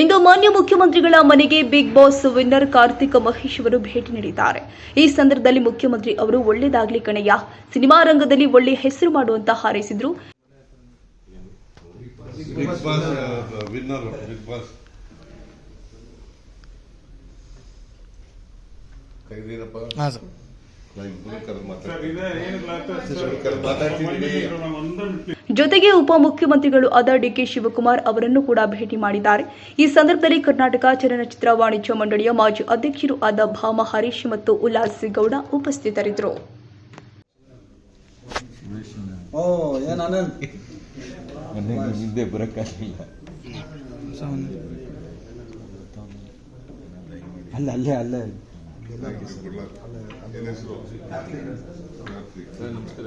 ಇಂದು ಮಾನ್ಯ ಮುಖ್ಯಮಂತ್ರಿಗಳ ಮನೆಗೆ Bigg Boss winner Karthik Mahesh ಅವರು ಭೇಟಿ ನೀಡಿದ್ದಾರೆ. ಈ ಸಂದರ್ಭದಲ್ಲಿ ಮುಖ್ಯಮಂತ್ರಿ ಅವರು ಒಳ್ಳೆಯದಾಗ್ಲಿ ಕಣಯ್ಯ. ಸಿನಿಮಾ ರಂಗದಲ್ಲಿ ಒಳ್ಳೆ ಹೆಸರು ಮಾಡುವಂತ ಹಾರೈಸಿದ್ರು. ಬಿಗ್ ಜೊತೆಗೆ ಉಪಮುಖ್ಯಮಂತ್ರಿಗಳು ಆದ ಡಿಕೆ ಶಿವಕುಮಾರ್ ಅವರನ್ನು ಕೂಡ ಭೇಟಿ ಮಾಡಿದ್ದಾರೆ. ಈ ಸಂದರ್ಭದಲ್ಲಿ ಕರ್ನಾಟಕ ಚಲನಚಿತ್ರ ವಾಣಿಜ್ಯ ಮಂಡಳಿಯ ಮಾಜಿ ಅಧ್ಯಕ್ಷರು ಆದ ಭಾಮ ಹರೀಶ್ ಮತ್ತು ಉಲ್ಲಾಸ್ ಗೌಡ ಉಪಸ್ಥಿತರಿದ್ದರು ಅಲ್ಲ ಅಲ್ಲೇ ಅಲ್ಲೇ. ನಮಸ್ಕಾರ